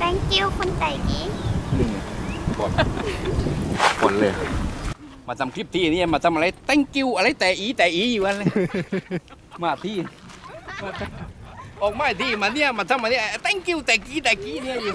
thank you คุณไต่กี้นี่บอดบอดเลย มาทำคลิปที่นี่มาทำอะไร thank you อะไรแต่อีแต่อีอยู่วันเลยมาที่มาทำออกมาที่มาเนี่ยมาทำมาเนี่ย thank you แต่กี้แต่กี้เนี่ยอยู่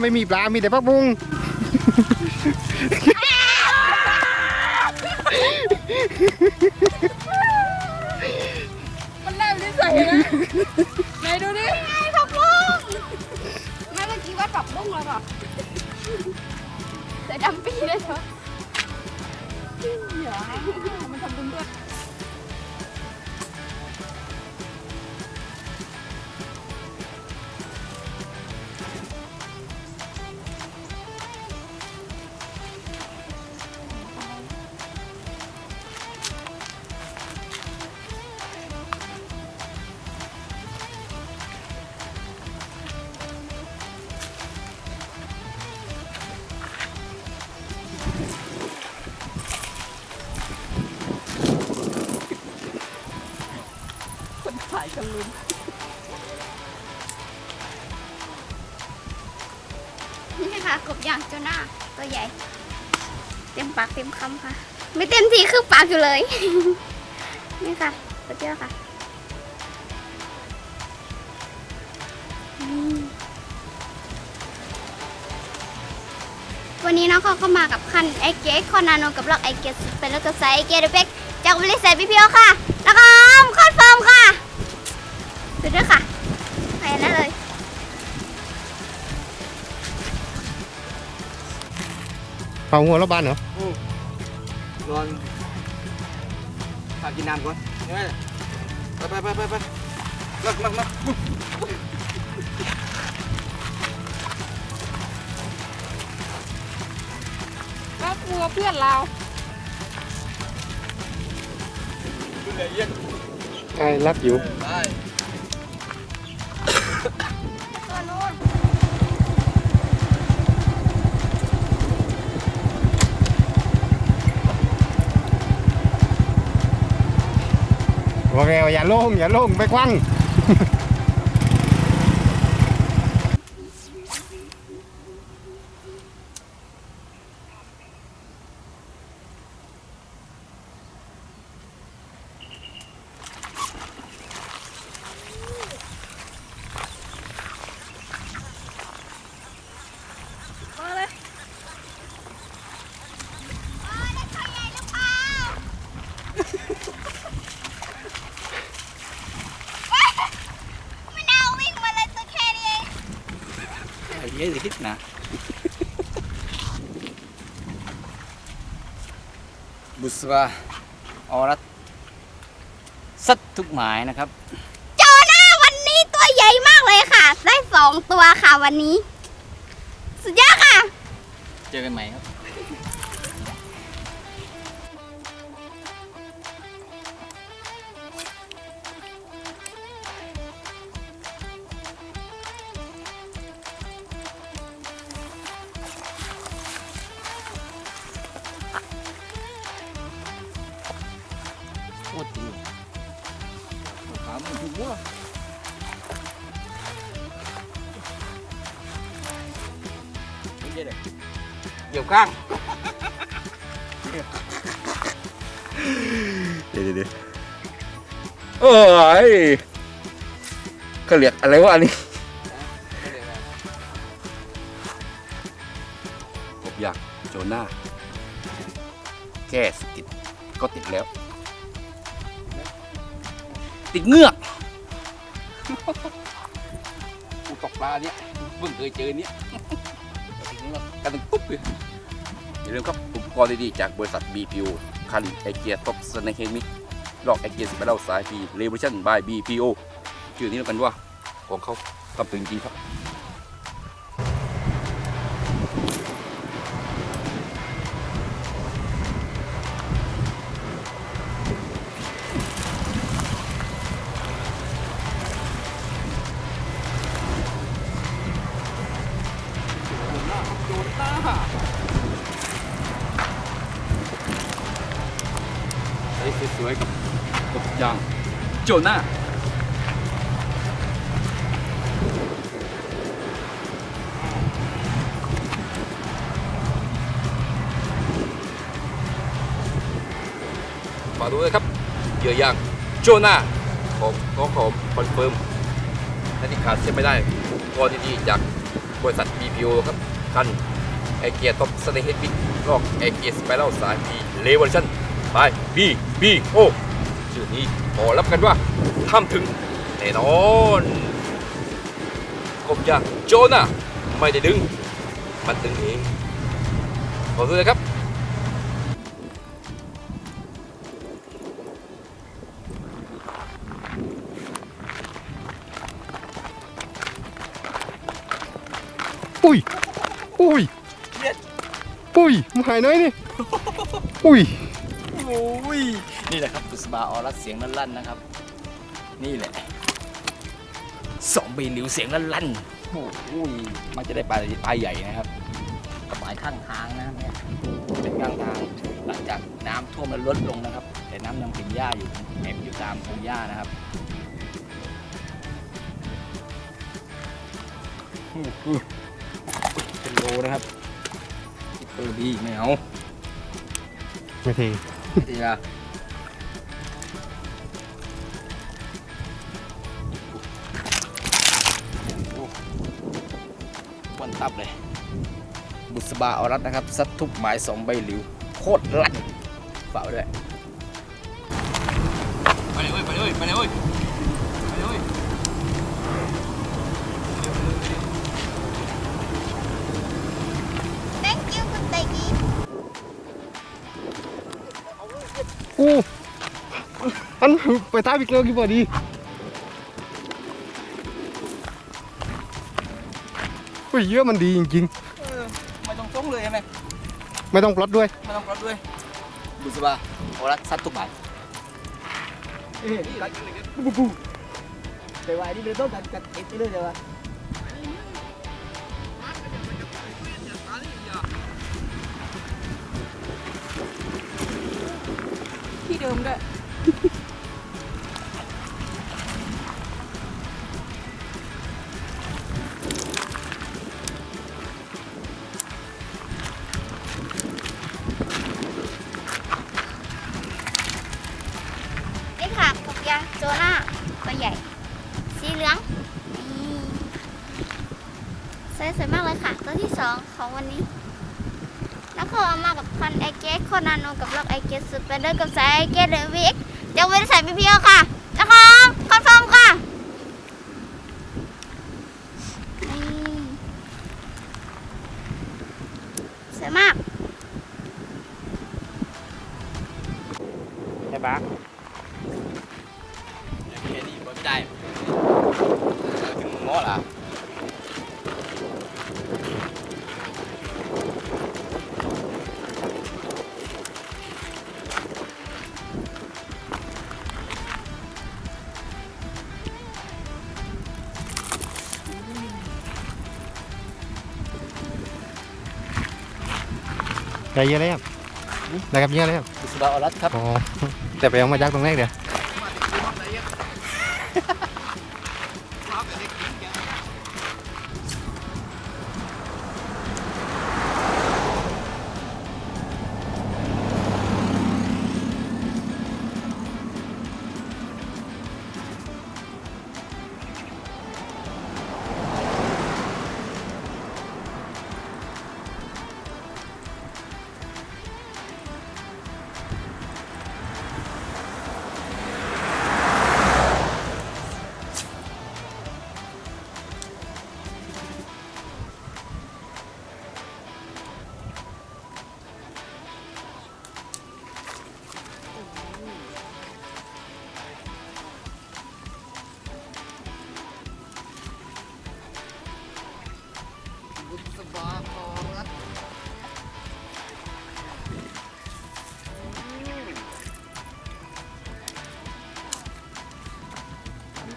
ไม่มีปลา มีแต่พักบุ้ง ลุ้นนี่ค่ะกบยางโจน่าตัวใหญ่ เต็มปากเต็มคำค่ะ ไม่เต็มทีครึ่งปากอยู่เลย นี่ค่ะสุดยอดค่ะวันนี้น้องเขาก็มากับคันไอเกสคอนาโนกับล็อกไอเกสเป็นแล้วก็ใส่ไอเกสเดอะเบกจากบริษัทพี่เพียวค่ะ เผาหัวรอบบ้านเหรอรอนฝากกินน้ำก่อนไปไปไปไปไปมามามาก็กลัวเพื่อนเราไอ้รักอยู่ได้ ว่าไงว่าอย่าโล่งอย่าโล่งไปควัง มาเลย ไม่น่าวิ่งมาเลยตัวแค่นี้เอง ไอ้เหี้ยสินะบุษบาออรัตสัตว์ทุกหมายนะครับ โจน่าวันนี้ตัวใหญ่มากเลยค่ะ ได้สองตัวค่ะวันนี้ สุดยอดค่ะ เจอกันใหม่ครับ ถามมันถูกว่าเด็กเกี่ยวข้างเดี๋ยวเดี๋ยวเอ้ยเขาเรียกอะไรวะอันนี้กบยักษ์โจน่าแค่สกิดก็ติดแล้ว ติดเงือกาเนี้ยเพิ่งเคยเจอเนี้ยกกันตึงปุ๊บเลยอย่าลืมครับอุปกรณ์ดีๆจากบริษัท BPO คันไอเกียท็อปสเนคเฮมิกลอกไอเกียสิบเล่าสายพีเรเวอร์ชั่นบาย BPO ชื่อนี้แล้วกันว่าของเขาทำถึงจริงครับ ดูเลยครับเหยื่อย่างโจนาของน้องผมคอนเฟิร์มและที่ขาดเสียไม่ได้ก็ดีๆจากบริษัท BPO ครับคันไอเกียร์ท็อปสเตเฮดบิ๊กลอกไอเกียร์สไปรัลสายพีเลเวอร์ชันไปบีบีโอชื่อนี้ขอรับกันว่าทำถึงแน่นอนกบยางโจนาไม่ได้ดึง มันดึงเองขอดูเลยครับ อุ้ย อุ้ย อุ้ยมาหายน้อยนี่ อุ้ย โอ้ย นี่แหละครับบุษบาออรัสเสียงลั่นๆนะครับ นี่แหละสองบีหลิวเสียงลั่นๆโอ้ย มันจะได้ปลาปลาใหญ่นะครับกระปายข้างทางนะเนี่ยเป็นข้างทาง หลังจากน้ำท่วมแล้วลดลงนะครับ แต่น้ำยังเป็นหญ้าอยู่แอบอยู่ตามพงหญ้านะครับอ เป็นโลนะครับตัวดีไม่เอาไม่ทีดีละวันตับเลย บุษบาอรัตนะครับสัตว์ทุกหมายสองใบหลิว โคตรลั่นฝากไว้ด้วย ไปเลยเว้ยไปเลยเว้ยไปเลยเว้ย อันไปท้ายบิ๊กเลิกกี่พอดีอุ้ยเยอะมันดีจริงเออไม่ต้องจ้องเลยใช่ไหมไม่ต้องปลดด้วย ไม่ต้องปลดด้วยบุษบาโอรัสซัตตุบายเอ้ยนี่กัดบูบูแต่ว่าอันนี้เป็นต้องกัดกัดเอ็ดไปเลยเดี๋ยวว่าที่เดิมด้วย ตัวใหญ่ สีเหลืองนี่สวยสวยมากเลยค่ะ ตัวที่สองของวันนี้ แล้วก็เอามากับพันไอเกสคอนาโนกับล็อกไอเกสสุดไปด้วยกับสายไอเกสเดวิกจะไม่ได้ใส่พี่เพียวค่ะ ได้เยอะแล้วได้กับเยอะแล้วบุษบาโอรัสครับอ๋อแต่ไปเอามาจากตรงแรกเดี๋ยว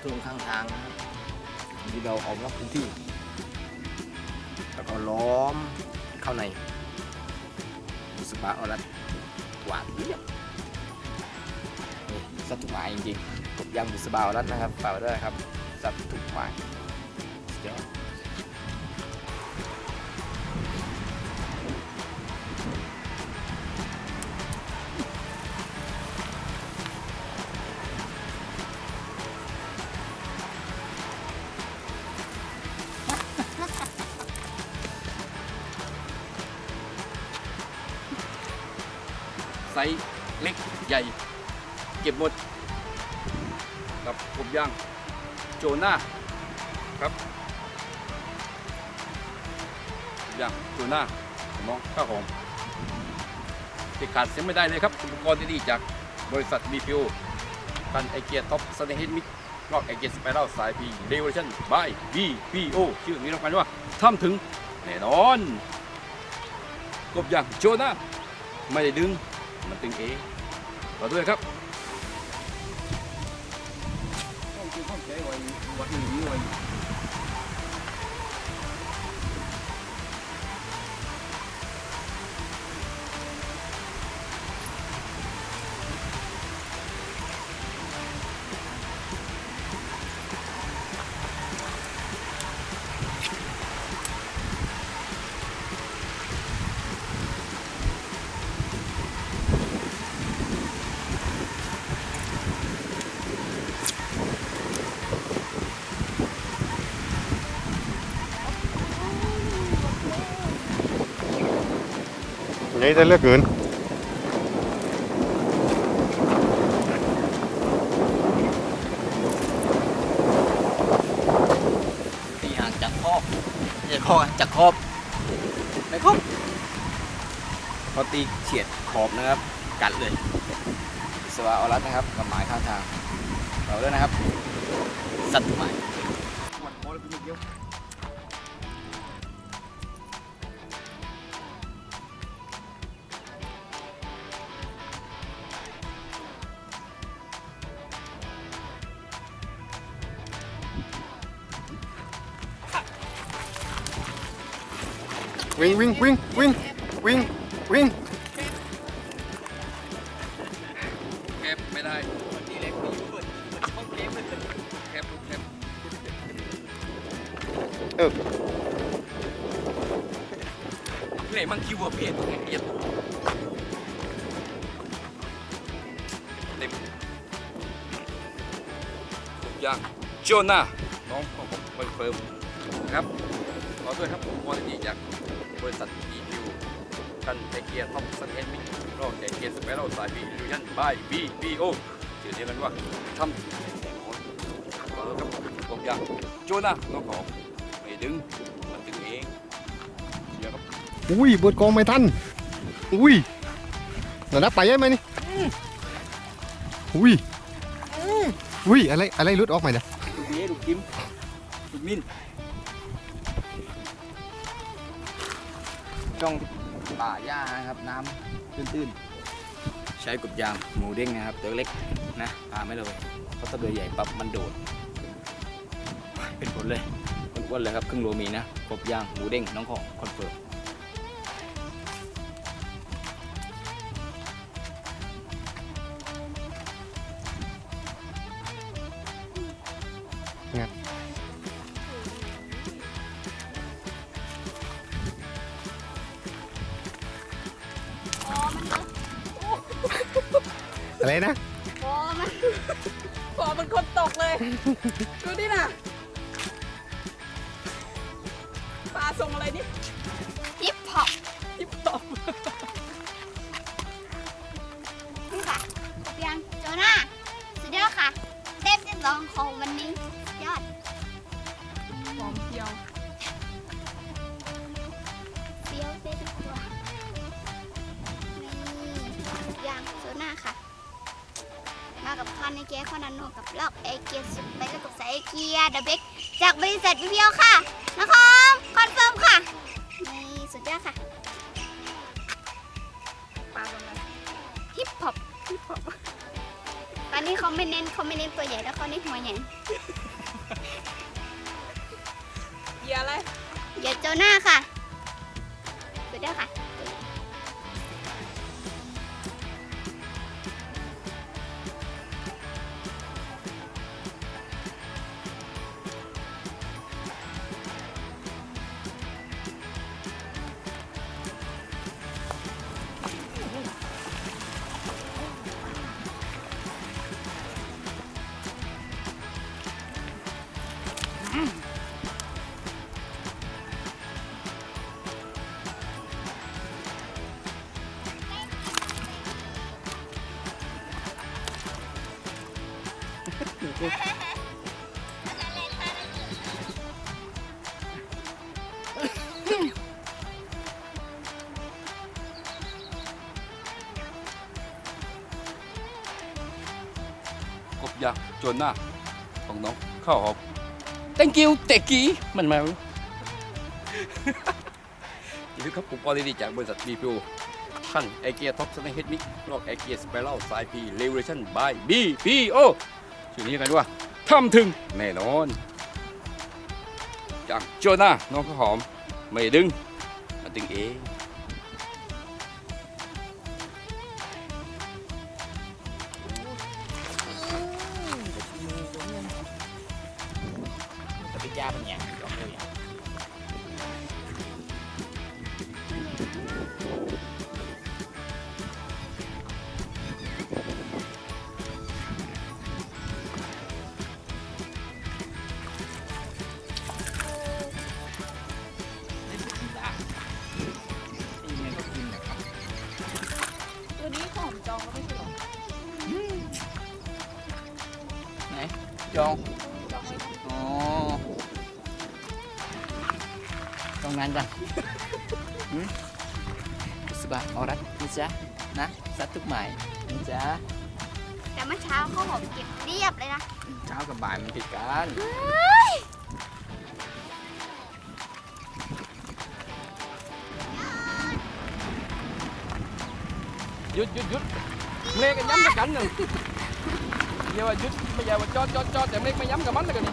มีตรงข้างทางนะครับที่เราออมรอบพื้นที่แล้วก็ล้อมเข้าในบุษบาอรัสหวานเยี่ยบสัตว์ทุกหมายจริงๆกบยางบุษบาอรัสนะครับฝากไว้ด้วยครับสัตว์ทุกหมายเดี๋ยว ไซส์เล็กใหญ่ เก็บหมด กับกบย่างโจน่าครับกบย่างโจน่าผมมองข้าวหอมที่ขาดเสียไม่ได้เลยครับอุปกรณ์ที่ดีจากบริษัท BPO กันไอเกียท็อปสเนเฮดมิกรอกไอเกียสไปแล้วสายพีเรเวอร์ชันบาย BPO ชื่อนี้เรากันว่าทำถึงแน่นอน กบย่างโจนาไม่ได้ดึง มันตึงเองต่อด้วยครับให ญ่จะเลือกเกินตีห่างจากคอบไม่ใช่คอบจากขอบไม่คอบพอตีเฉียดขอบนะครับ กัดเลยสวาออรัสนะครับกับหมายข้างทางเราด้วยนะครับ สัตว์หมาย แคบไม่ได้ทีเล็กมีอยู่ด้วยห้องเกมเลยแคบแคบเออเหล่มังคิวอะเพียรเพียรเต็มย่างโจนาน้องของผมคอนเฟิร์มครับขอด้วยครับผมวอลดีจากบริษัท EQ ท่านไอเกียร์ท็อปสันเอ็นมิรอบไอเกียร์สเปรโลสายบีลูยันบายบีบีโอชื่อเรียกกันว่าทำขอแล้วครับผมอย่างโจนาน้องของไม่ดึงมันดึงเองเดี๋ยวครับอุ้ยเบิดกองไม่ทันอุ้ยนั่นนะไปยังไหมนี่อุ้ยอุ้ยอะไรอะไรหลุดออกไหมเนี่ยลูกนี้ลูกจิ้มลูกมินช่อง ป่าหญ้านะครับ น้ำตื้นๆ ใช้กบยางหมูเด้งนะครับ ตัวเล็กนะปลาไม่เลยเพราะถ้าตัวใหญ่ปั๊บมันโดด เป็นผลเลยอ้วนๆเลยครับครึ่งโลมีนะกบยางหมูเด้งน้องของคอนเฟิร์มอ๋อ อะไรนะอ๋อมันพอมันคนตกเลย ดูดิน่ะปลาทรงอะไรนี่ฮิปฮอปทิปตกนี่ค่ะเพียงโจนาสุดยอดค่ะเต็มที่สองของวันนี้ กับคันในเกียร์คอนานโนกับล็อกเอเกียร์สุดไปแล้วกับสายเกียร์เดอะเบกจากบริษัทวิเพียวค่ะนะครับคอนเฟิร์มค่ะนี่สุดยอดค่ะปลาตรงนั้นฮิปฮอปทิปตกตอนนี้เขาไม่เน้นเขาไม่เน้นตัวใหญ่แล้วเขาเน้นหัวใหญ่เหยียอะไรอย่าโจน่าค่ะสุดยอดค่ะ บยานหน้าของน้องข้าวหอม thank you เตกี้มันมาอย่าลืมครับผมปอลีดีจากบริษัท BPO ท่านไอเกียท็อปสเนเฮดมิกลอกไอเกียสเปรัลสายพีเลเวอเรชั่นบาย BPO ชื่อนี้กันว่าทำถึงแน่นอนจากโจนาน้องข้าวหอม ไม่ดึงมันดึงเอง สัตว์ทุกหมายนะจ๊ะแต่เมื่อเช้าเขาหอมเก็บเรียบเลยนะ เช้ากับบ่ายมันติดกันหยุดหยุดหยุดเมฆกันย้ำกับกันหนึ่ง เดี๋ยวว่ายึดไม่ใช่ว่าจอดจอดจอดแต่ไม่ไม่ย้ำกับมันเลยกันนี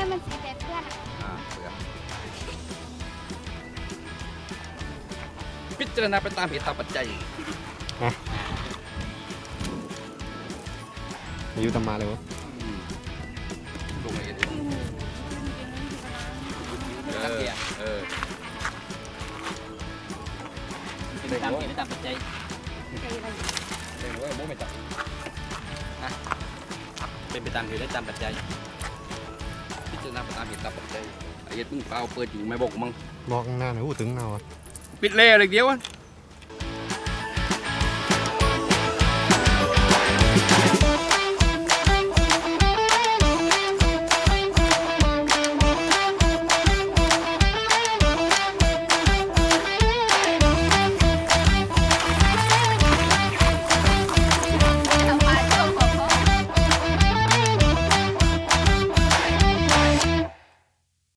่มันสีแดงเพื่อนอะอ่าเสือพิจารณาไปตามเหตุตามปัจจัยอายุตามมาเลยวะ เป็นตามเหตุและตามปัจจัยเองเว้ยโม่ไม่จับเป็นไปตามเหตุและตามปัจจัยพิจารณาไปตามเหตุตามปัจจัยไอ้เหี้ยมึงเปล่าเปิดอยู่ไม่บอกกูมั้งบอกข้างหน้าหน่อยอู้ถึงเงาอะปิดเล่อะไรเดียวอะ